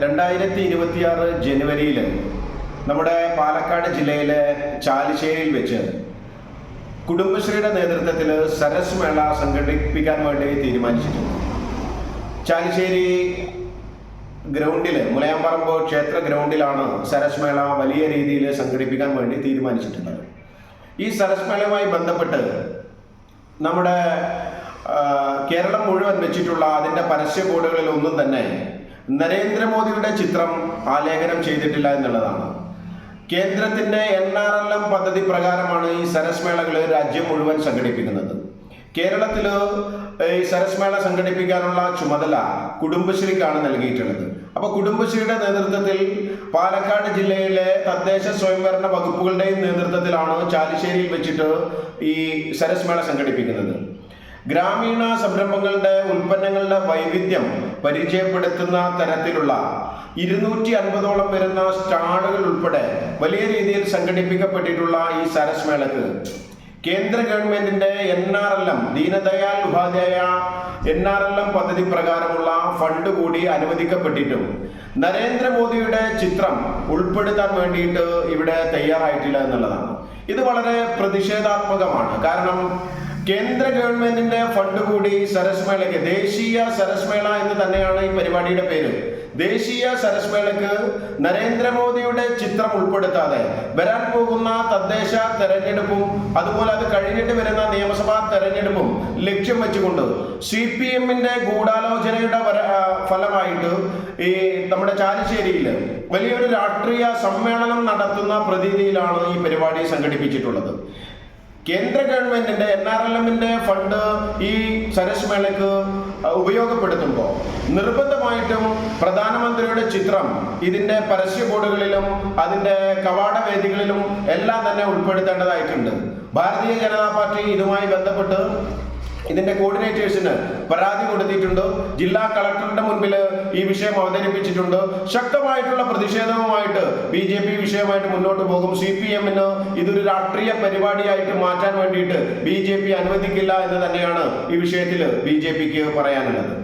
രണ്ടായിരത്തി ഇരുപത്തിയാറ് ജനുവരിയിൽ നമ്മുടെ പാലക്കാട് ജില്ലയിലെ ചാലിശ്ശേരിയിൽ വെച്ച് കുടുംബശ്രീയുടെ നേതൃത്വത്തിൽ സരസ് മേള സംഘടിപ്പിക്കാൻ വേണ്ടി തീരുമാനിച്ചിട്ടുണ്ട്. ചാലിശ്ശേരി ഗ്രൗണ്ടിൽ മുലയാമ്പറമ്പ് ക്ഷേത്ര ഗ്രൗണ്ടിലാണ് സരസ് മേള വലിയ രീതിയിൽ സംഘടിപ്പിക്കാൻ വേണ്ടി തീരുമാനിച്ചിട്ടുള്ളത്. ഈ സരസ് മേളയുമായി ബന്ധപ്പെട്ട് നമ്മുടെ കേരളം മുഴുവൻ വെച്ചിട്ടുള്ള അതിന്റെ പരസ്യ ബോർഡുകളിൽ ഒന്നും തന്നെ നരേന്ദ്രമോദിയുടെ ചിത്രം ആലേഖനം ചെയ്തിട്ടില്ല എന്നുള്ളതാണ്. കേന്ദ്രത്തിന്റെ എൻ ആർ എൽ എം പദ്ധതി പ്രകാരമാണ് ഈ സരസ് മേളകൾ രാജ്യം മുഴുവൻ സംഘടിപ്പിക്കുന്നത്. കേരളത്തിൽ ഈ സരസ് മേള സംഘടിപ്പിക്കാനുള്ള ചുമതല കുടുംബശ്രീക്കാണ് നൽകിയിട്ടുള്ളത്. അപ്പൊ കുടുംബശ്രീയുടെ നേതൃത്വത്തിൽ പാലക്കാട് ജില്ലയിലെ തദ്ദേശ സ്വയംഭരണ വകുപ്പുകളുടെയും നേതൃത്വത്തിലാണ് ചാലിശ്ശേരിയിൽ വെച്ചിട്ട് ഈ സരസ് മേള സംഘടിപ്പിക്കുന്നത്. ഗ്രാമീണ സംരംഭങ്ങളുടെ ഉൽപ്പന്നങ്ങളുടെ വൈവിധ്യം പരിചയപ്പെടുത്തുന്ന തരത്തിലുള്ള ഇരുന്നൂറ്റി അൻപതോളം വരുന്ന സ്റ്റാളുകൾ ഉൾപ്പെടെ വലിയ രീതിയിൽ സംഘടിപ്പിക്കപ്പെട്ടിട്ടുള്ള ഈ സരസ് മേളക്ക് കേന്ദ്ര ഗവൺമെന്റിന്റെ N R L M Deendayal Upadhyaya N R L M പദ്ധതി പ്രകാരമുള്ള ഫണ്ട് കൂടി അനുവദിക്കപ്പെട്ടിട്ടും നരേന്ദ്രമോദിയുടെ ചിത്രം ഉൾപ്പെടുത്താൻ വേണ്ടിയിട്ട് ഇവിടെ തയ്യാറായിട്ടില്ല എന്നുള്ളതാണ്. ഇത് വളരെ പ്രതിഷേധാത്മകമാണ്. കാരണം കേന്ദ്ര ഗവൺമെന്റിന്റെ ഫണ്ട് കൂടി സരസ് മേളയ്ക്ക് ദേശീയ സരസ് മേള എന്ന് തന്നെയാണ് ഈ പരിപാടിയുടെ പേര്. ദേശീയ സരസ് മേളയ്ക്ക് നരേന്ദ്രമോദിയുടെ ചിത്രം ഉൾപ്പെടുത്താതെ വരാൻ പോകുന്ന തദ്ദേശ തെരഞ്ഞെടുപ്പും അതുപോലെ അത് കഴിഞ്ഞിട്ട് വരുന്ന നിയമസഭാ തെരഞ്ഞെടുപ്പും ലക്ഷ്യം വെച്ചുകൊണ്ട് സി പി എമ്മിന്റെ ഗൂഢാലോചനയുടെ ഫലമായിട്ട് ഈ നമ്മുടെ ചാലിശ്ശേരിയിൽ വലിയൊരു രാഷ്ട്രീയ സമ്മേളനം നടത്തുന്ന പ്രതീതിയിലാണ് ഈ പരിപാടി സംഘടിപ്പിച്ചിട്ടുള്ളത്. കേന്ദ്ര ഗവൺമെന്റിന്റെ എൻ ആർ എൽ എമ്മിന്റെ ഫണ്ട് ഈ സരസ് മേളയ്ക്ക് ഉപയോഗപ്പെടുത്തുമ്പോൾ നിർബന്ധമായിട്ടും പ്രധാനമന്ത്രിയുടെ ചിത്രം ഇതിന്റെ പരസ്യ ബോർഡുകളിലും അതിന്റെ കവാട വേദികളിലും എല്ലാം തന്നെ ഉൾപ്പെടുത്തേണ്ടതായിട്ടുണ്ട്. ഭാരതീയ ജനതാ പാർട്ടി ഇതുമായി ബന്ധപ്പെട്ട് ഇതിന്റെ കോർഡിനേറ്റേഴ്സിന് പരാതി കൊടുത്തിട്ടുണ്ട്. ജില്ലാ കളക്ടറുടെ മുൻപിൽ ഈ വിഷയം അവതരിപ്പിച്ചിട്ടുണ്ട്. ശക്തമായിട്ടുള്ള പ്രതിഷേധവുമായിട്ട് ബി ജെ പി വിഷയമായിട്ട് മുന്നോട്ട് പോകും. സി പി എമ്മിന് ഇതൊരു രാഷ്ട്രീയ പരിപാടിയായിട്ട് മാറ്റാൻ വേണ്ടിയിട്ട് ബി ജെ പി അനുവദിക്കില്ല എന്ന് തന്നെയാണ് ഈ വിഷയത്തിൽ ബി ജെ പിക്ക് പറയാനുള്ളത്.